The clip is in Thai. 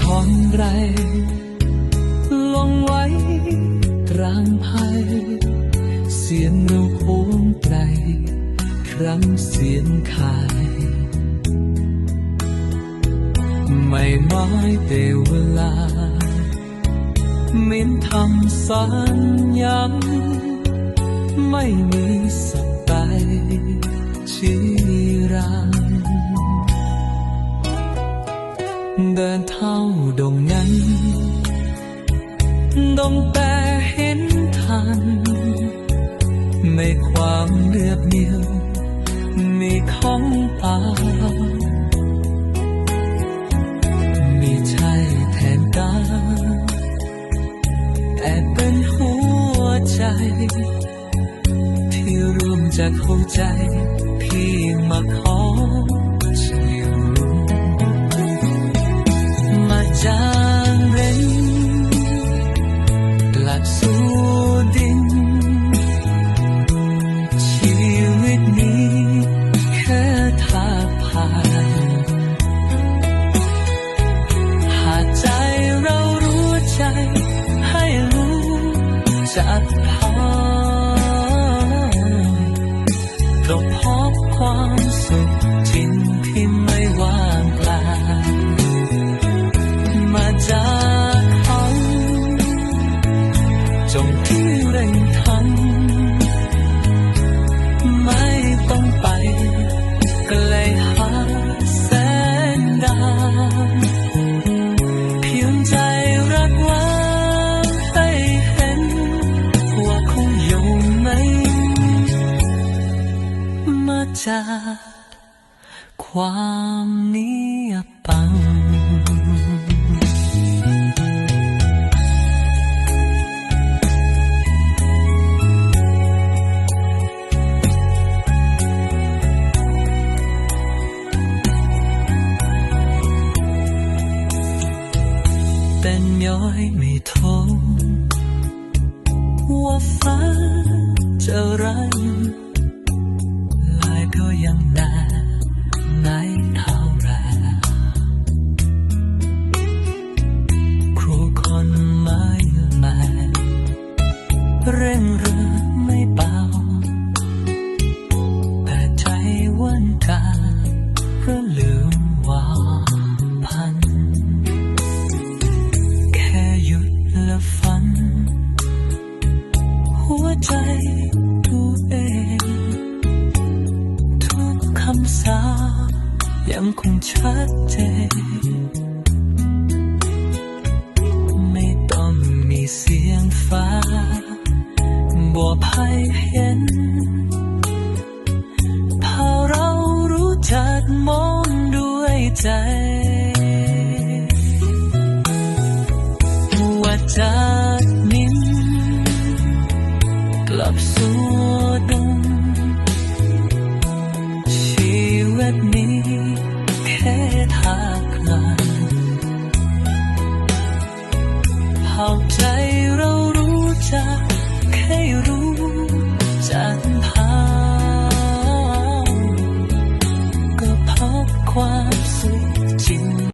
ของไร ลงไว้กลางภัย เสียงนกโหงไกล ครั้งเสียงคาย ไม่น้อยแต่เวลามินทำสัญญาไม่มีสักไปชีรัง เดินเท่าดงนั้น ดงแต่เห็นทัน ในความเลือบเนียว มีของป่ามีใช่แทนกาแอบเป็นหัวใจ ที่รวมจากหัวใจ พี่มาขอ จักพอก็พบความสุข จากความเนียบปัง เป็นย้อยไม่ทงว่าฟ้าจะรัน ยังคงชัดเจนไม่ต้องมีเสียงฟ้าบอกให้เห็นพอเรารู้จักมองด้วยใจว่าจากนี้กลับสู่ดงชีวิตนี้ หาใาใจเรารู้จักให้รู้จัก